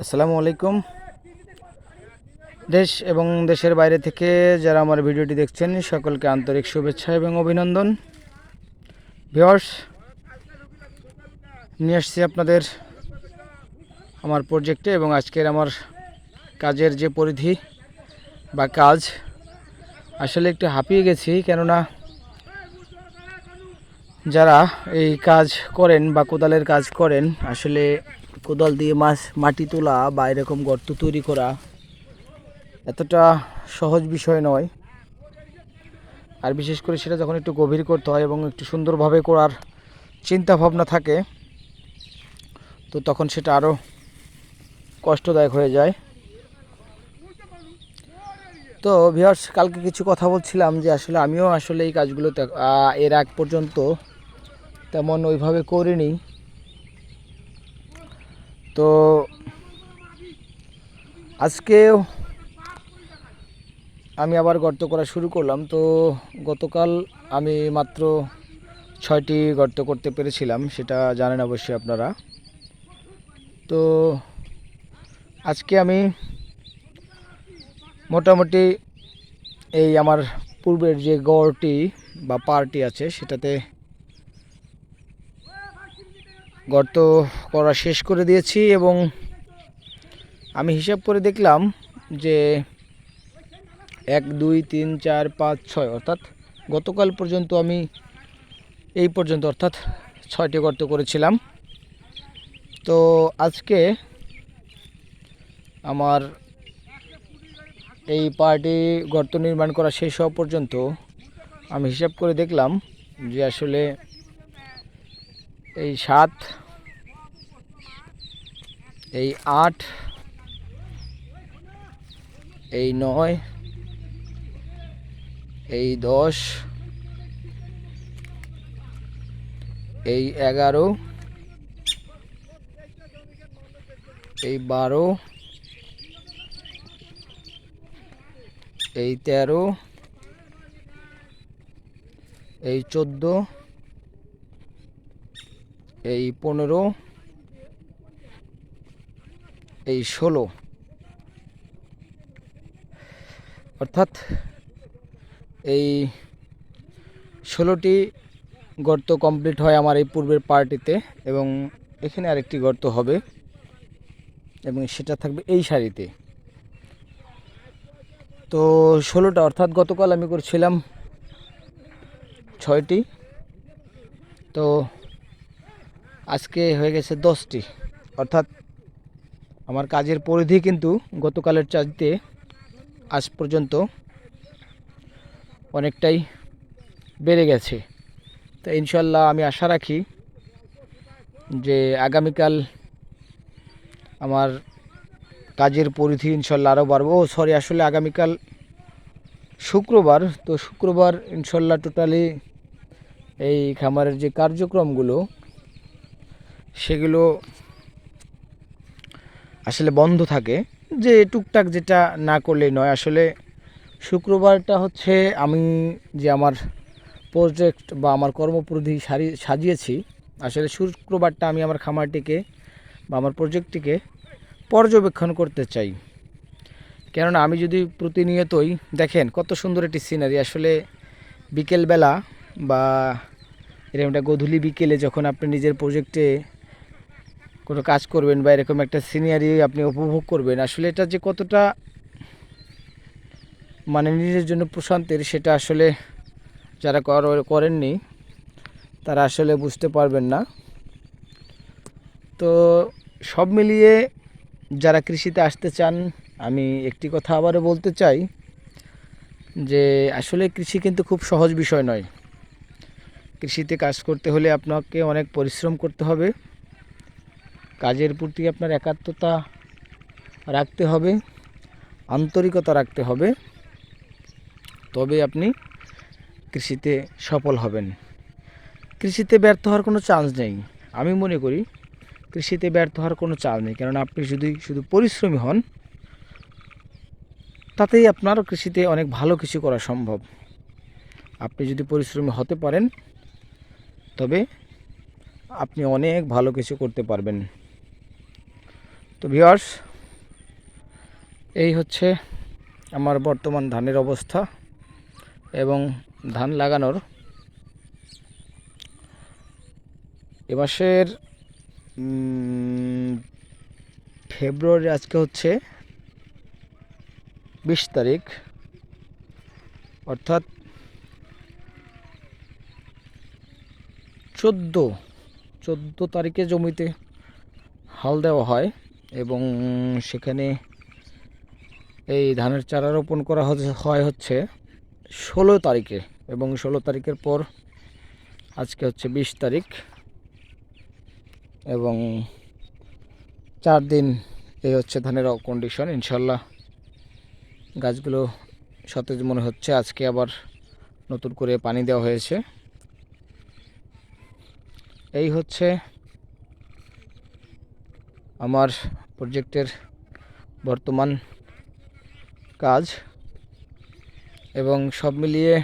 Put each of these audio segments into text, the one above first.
আসসালামু আলাইকুম। দেশ এবং দেশের বাইরে থেকে যারা আমার ভিডিওটি দেখছেন, সকলকে আন্তরিক শুভেচ্ছা এবং অভিনন্দন। ভিওর্স নিয়ে আসছি আপনাদের আমার প্রজেক্টে এবং আজকের আমার কাজের যে পরিধি বা কাজ, আসলে একটু হাঁপিয়ে গেছি, কেননা যারা এই কাজ করেন বা কোদালের কাজ করেন, আসলে কোদাল দিয়ে মাছ, মাটি তোলা বা এরকম গর্ত তৈরি করা এতটা সহজ বিষয় নয়। আর বিশেষ করে সেটা যখন একটু গভীর করতে হয় এবং একটু সুন্দরভাবে করার চিন্তা ভাবনা থাকে, তো তখন সেটা আরও কষ্টদায়ক হয়ে যায়। তো ভিউয়ার্স কালকে কিছু কথা বলছিলাম যে আসলে আমিও আসলে এই কাজগুলো এর আগ পর্যন্ত তেমন ওইভাবে করিনি। তো আজকে আমি আবার গর্ত করা শুরু করলাম। তো গতকাল আমি মাত্র ছয়টি গর্ত করতে পেরেছিলাম, সেটা জানেন অবশ্যই আপনারা। তো আজকে আমি মোটামুটি এই আমার পূর্বের যে গড়টি বা পারটি আছে, সেটাতে গর্ত করা শেষ করে দিয়েছি এবং আমি হিসাব করে দেখলাম যে এক, দুই, তিন, চার, পাঁচ, ছয়, অর্থাৎ গতকাল পর্যন্ত আমি এই পর্যন্ত অর্থাৎ ছয়টি গর্ত করেছিলাম। তো আজকে আমার এই পার্টি গর্ত নির্মাণ করা শেষ হওয়া পর্যন্ত আমি হিসাব করে দেখলাম যে আসলে এই সাত, এই আট, এই নয়, এই দশ, এই এগারো, এই বারো, এই তেরো, এই চোদ্দ এই পনেরো, এই ষোলো। অর্থাৎ এই ষোলোটি গর্ত কমপ্লিট হয় আমার এই পূর্বের পার্টিতে এবং এখানে আরেকটি গর্ত হবে এবং সেটা থাকবে এই শাড়িতে তো ষোলোটা, অর্থাৎ গতকাল আমি করছিলাম ছয়টি। তো আজকে হয়ে গেছে দশটি। অর্থাৎ আমার কাজের পরিধি কিন্তু গতকালের চাইতে আজ পর্যন্ত অনেকটাই বেড়ে গেছে। তো ইনশাল্লাহ আমি আশা রাখি যে আগামীকাল আমার কাজের পরিধি ইনশাল্লাহ আরও বাড়বো। ও সরি আসলে আগামীকাল শুক্রবার। তো শুক্রবার ইনশাল্লাহ টোটালি এই খামারের যে কার্যক্রমগুলো সেগুলো আসলে বন্ধ থাকে। যে টুকটাক যেটা না করলেই নয়। আসলে শুক্রবারটা হচ্ছে আমি যে আমার প্রজেক্ট বা আমার কর্মপরিধি সারি, সাজিয়েছি, আসলে শুক্রবারটা আমি আমার খামারটিকে বা আমার প্রজেক্টটিকে পর্যবেক্ষণ করতে চাই। কেননা আমি যদি প্রতিনিয়তই দেখেন কত সুন্দর একটি সিনারি আসলে বিকেলবেলা বা এরকম একটা গধূলি বিকেলে যখন আপনি নিজের প্রজেক্টে কোনো কাজ করবেন বা এরকম একটা সিনিয়ারি আপনি উপভোগ করবেন, আসলে এটা যে কতটা মানে নিজের জন্য প্রশান্তির সেটা আসলে যারা কর- করেননি, তারা আসলে বুঝতে পারবেন না। তো সব মিলিয়ে যারা কৃষিতে আসতে চান, আমি একটি কথা আবারও বলতে চাই যে আসলে কৃষি কিন্তু খুব সহজ বিষয় নয়। কৃষিতে কাজ করতে হলে আপনাকে অনেক পরিশ্রম করতে হবে। কাজের প্রতি আপনার একাত্মতা রাখতে হবে, আন্তরিকতা রাখতে হবে তবে আপনি কৃষিতে সফল হবেন। কৃষিতে ব্যর্থ হওয়ার কোনো চান্স নেই। আমি মনে করি কৃষিতে ব্যর্থ হওয়ার কোনো চান্স নেই কারণ আপনি যদি শুধু পরিশ্রমী হন, তাতেই আপনার কৃষিতে অনেক ভালো কিছু করা সম্ভব। আপনি যদি পরিশ্রমী হতে পারেন, তবে আপনি অনেক ভালো কিছু করতে পারবেন। তো ভিউয়ার্স, এই হচ্ছে আমার বর্তমান ধানের অবস্থা এবং ধান লাগানোর এ মাসের ফেব্রুয়ারি আজকে হচ্ছে বিশ তারিখ। অর্থাৎ চোদ্দ চোদ্দ তারিখে জমিতে হাল দেওয়া হয়। এবং সেখানে এই ধানের চারা রোপণ করা হয় হচ্ছে ষোলো তারিখে এবং ষোলো তারিখের পর আজকে হচ্ছে বিশ তারিখ এবং চার দিন এই হচ্ছে ধানের কন্ডিশন ইনশাল্লাহ গাছগুলো সতেজ মনে হচ্ছে। আজকে আবার নতুন করে পানি দেওয়া হয়েছে। এই হচ্ছে আমার প্রজেক্টের বর্তমান কাজ এবং সব মিলিয়ে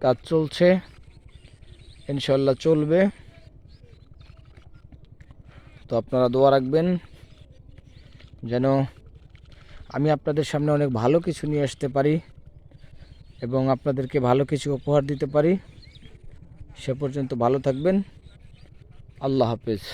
কাজ চলছে ইনশাল্লাহ চলবে। তো আপনারা দোয়া রাখবেন যেন আমি আপনাদের সামনে অনেক ভালো কিছু নিয়ে আসতে পারি এবং আপনাদেরকে ভালো কিছু উপহার দিতে পারি। সে পর্যন্ত ভালো থাকবেন। আল্লাহ হাফিজ।